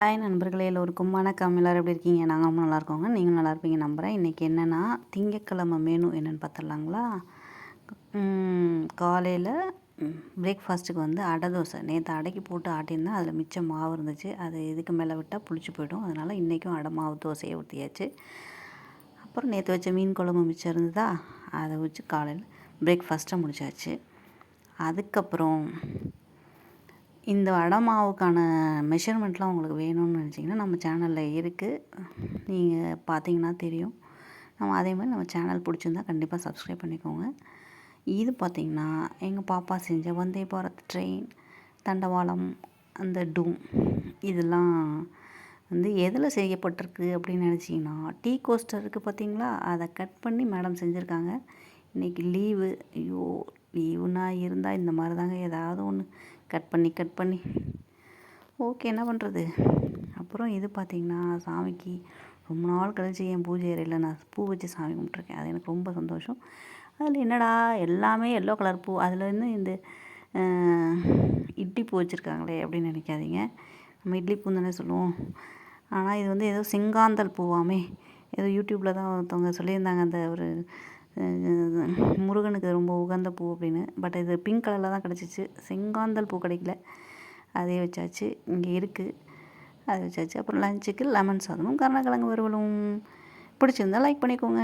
Hi நண்பர்களே எல்லோருக்கும் வணக்கம். எல்லோரும் எப்படி இருக்கீங்க? நாங்கள் ரொம்ப நல்லா இருக்கோங்க. நீங்களும் நல்லா இருப்பீங்க நம்புகிறேன் இன்றைக்கி என்னென்னா திங்கக்கிழமை மெனு என்னென்னு பார்த்துடலாங்களா? காலையில் பிரேக்ஃபாஸ்ட்டுக்கு வந்து அடை தோசை. நேற்று அடைக்கு போட்டு ஆட்டியிருந்தேன். அதில் மிச்சம் மாவு இருந்துச்சு. அது இதுக்கு மேலே விட்டால் புளிச்சு போயிடும். அதனால் இன்றைக்கும் அடை மாவு தோசையை ஊற்றியாச்சு அப்புறம் நேற்று வச்ச மீன் குழம்பு மிச்சம் இருந்ததா? அதை வச்சு காலையில் பிரேக்ஃபாஸ்ட்டாக முடிச்சாச்சு. அதுக்கப்புறம் இந்த வடை மாவுக்கான மெஷர்மெண்ட்லாம் உங்களுக்கு வேணும்னு நினச்சிங்கன்னா நம்ம சேனலில் இருக்குது நீங்கள் பார்த்தீங்கன்னா தெரியும். நம்ம அதே மாதிரி நம்ம சேனல் பிடிச்சிருந்தா கண்டிப்பாக சப்ஸ்கிரைப் பண்ணிக்கோங்க. இது பார்த்திங்கன்னா எங்கள் பாப்பா செஞ்ச வந்தே பாரத் ட்ரெயின் தண்டவாளம் அந்த டூம் இதெல்லாம் வந்து எதில் செய்யப்பட்டிருக்கு அப்படின்னு நினச்சிங்கன்னா டீ கோஸ்டர் இருக்குது பார்த்தீங்களா அதை கட் பண்ணி மேடம் செஞ்சுருக்காங்க. இன்றைக்கி லீவு ஐயோ லீவுனா இருந்தால் இந்த மாதிரி தாங்க ஏதாவது ஒன்று கட் பண்ணி கட் பண்ணி. ஓகே என்ன பண்ணுறது அப்புறம் இது பார்த்திங்கன்னா சாமிக்கு ரொம்ப நாள் கழிச்சு என் பூஜை அறையில் நான் பூ வச்சு சாமி கும்பிட்ருக்கேன் அது எனக்கு ரொம்ப சந்தோஷம். அதில் என்னடா எல்லாமே எல்லோ கலர் பூ. அதுலேருந்து இந்த இட்லி பூ வச்சுருக்காங்களே அப்படின்னு நினைக்காதீங்க. நம்ம இட்லி பூ தானே சொல்லுவோம். ஆனால் இது வந்து ஏதோ செங்காந்தல் பூவாமே. ஏதோ யூடியூப்பில் தான் ஒருத்தவங்க சொல்லியிருந்தாங்க. அந்த ஒரு முருகனுக்கு ரொம்ப உகந்த பூ அப்படின்னு. பட் இது பிங்க் கலரில் தான் கிடச்சிச்சு. செங்காந்தல் பூ கிடைக்கல. அதே வச்சாச்சு. இங்கே இருக்குது அதை வச்சாச்சு. அப்புறம் லஞ்சுக்கு லெமன் சாதமும் கருணக்கிழங்கு வறுவலும். பிடிச்சிருந்தா லைக் பண்ணிக்கோங்க.